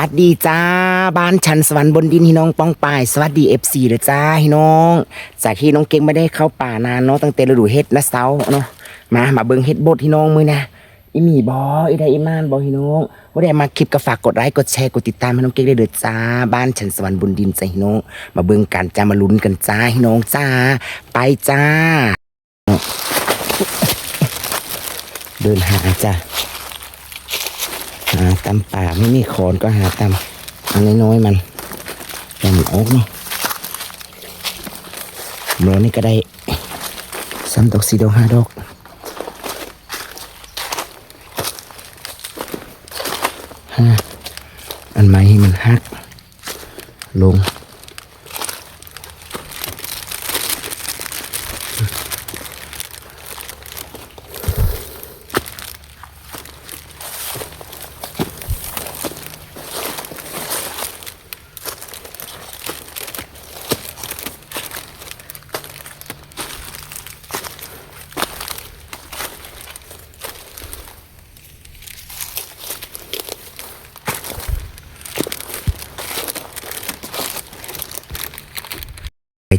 สวัสดีจ้า บ้านชันสวรรค์บนดินพี่น้องป้องป่าย สวัสดีเอฟซีเลยจ้าพี่น้อง จากที่น้องเก่งไม่ได้เข้าป่านานเนาะตั้งแต่ฤดูเฮ็ดนะเซาเนาะมามาเบิ่งเฮ็ดบดพี่น้องมือนะอีหมีบออีไดอีมานบอพี่น้องว่าได้มาคลิปก็ฝากกดไลค์กดแชร์กดติดตามให้น้องเก่งได้เลยจ้า บ้านชันสวรรค์บนดินจ้าพี่น้อง มาเบิ่งกันจ้ามาลุ้นกันจ้าพี่น้องจ้า ไปจ้า เดินหาจ้า หาตำป่าไม่มีขอนก็หาตำอันน้อยๆมันแต่มันออกเนาะโมนี่ก็ได้สามดอกสี่ดอกห้าดอกห้าอันไม้ให้มันหักลง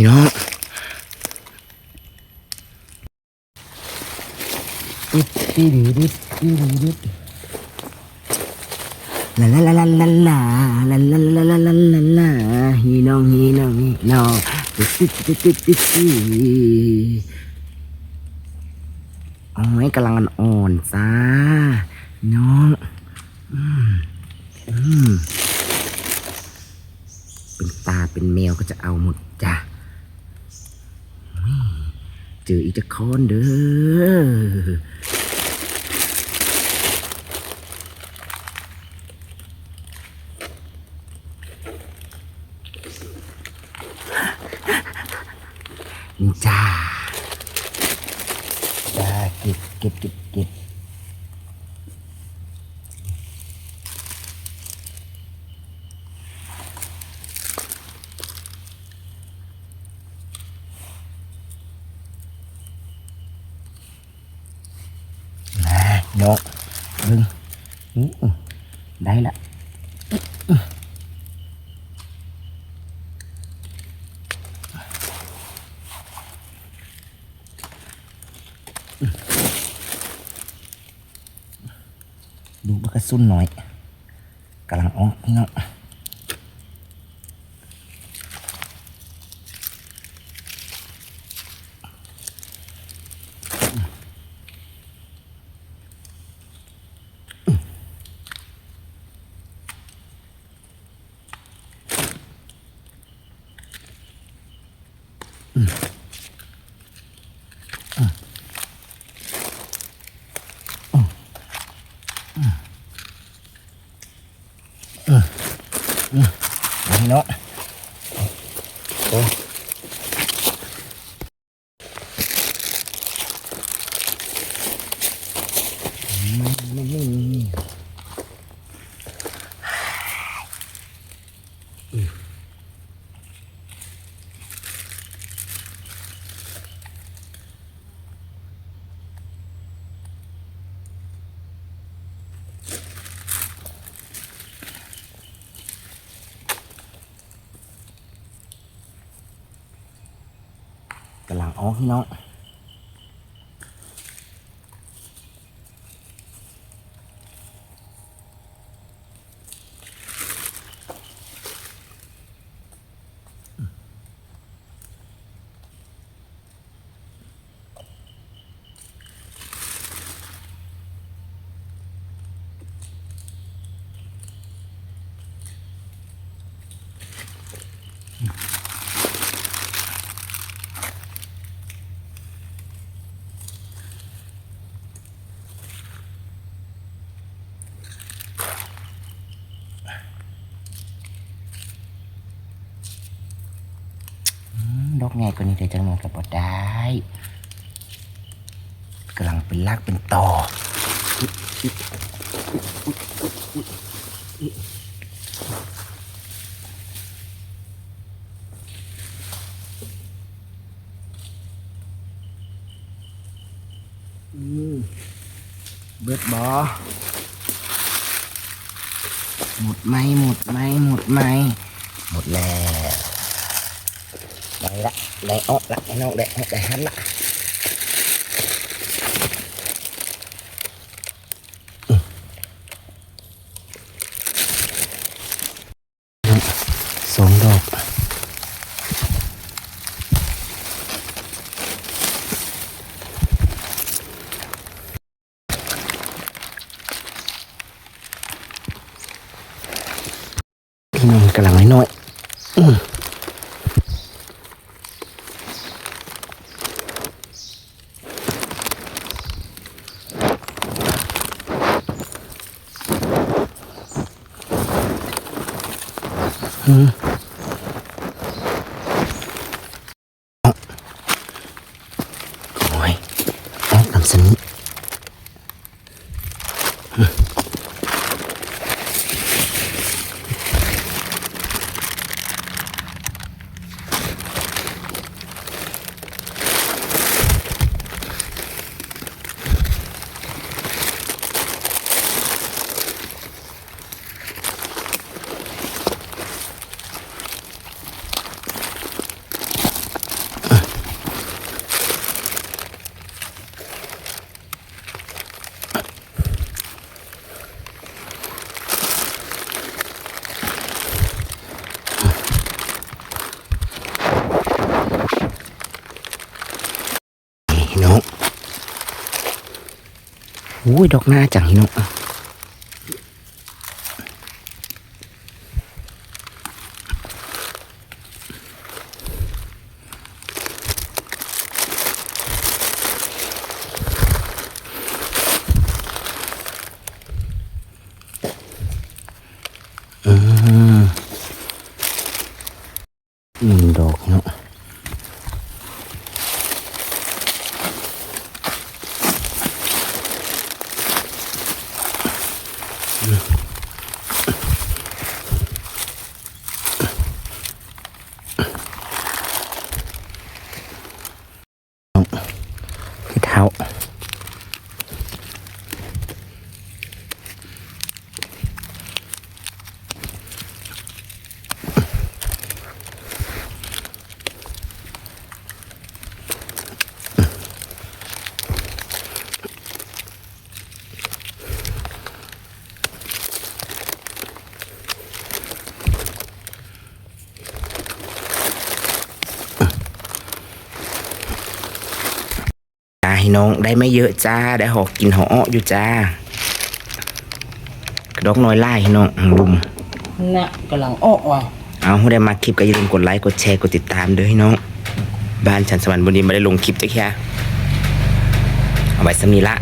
เนาะดิดดิดดิดดิดดิดลาลาลาลาลาลาลาลาลาลาลาลาลาฮีน้องฮีน้องฮีน้องดิดดิดดิดดิดดิดดิโอ้ยกำลังอ่อนจ้าน้องอืมอืมเป็นตาเป็นแมวก็จะเอาหมดจ้ะอุ้ย เจออีกจะคอนเด้อจ้าจ้าเก็บเก็บเก็บเก็บ ดึงได้ละดูบักกระสุนหน่อยกำลังอ้อกพี่น้อง not. อ๋อาพี่น้องอืม ดอกไงกว่านี้ได้จังหน่อยก็บ่ได้กำลังเป็นลากเป็นต่อเบิดบอหมดไหมหมดไหมหมดไหมหมดแล้ว ได้ละได้ออกละไอ้น้องได้อ อกได้หันละอืมสองดอก พี่น้องกำลังน้อยๆอืมอืมโอ้ยออกน้ำสนิท ฮิโนะ อุ้ยดอกหน้าจังฮิโนะอืมหนึ่งดอกเนาะ ที่เท้า จ้าพี่น้องได้ไม่เยอะจ้า ได้หอกกินหออ้ออยู่จ้ากระดอกน้อยไล่พี่น้องลุมน่ะกำลังออกว่ะเอาได้มาคลิปก็อย่าลืมกดไลค์กดแชร์กดติดตามด้วยพี่น้อง บ้านฉันสวรรค์บนนี้ไม่ได้ลงคลิปจ้ะแค่เอาไว้สมีละ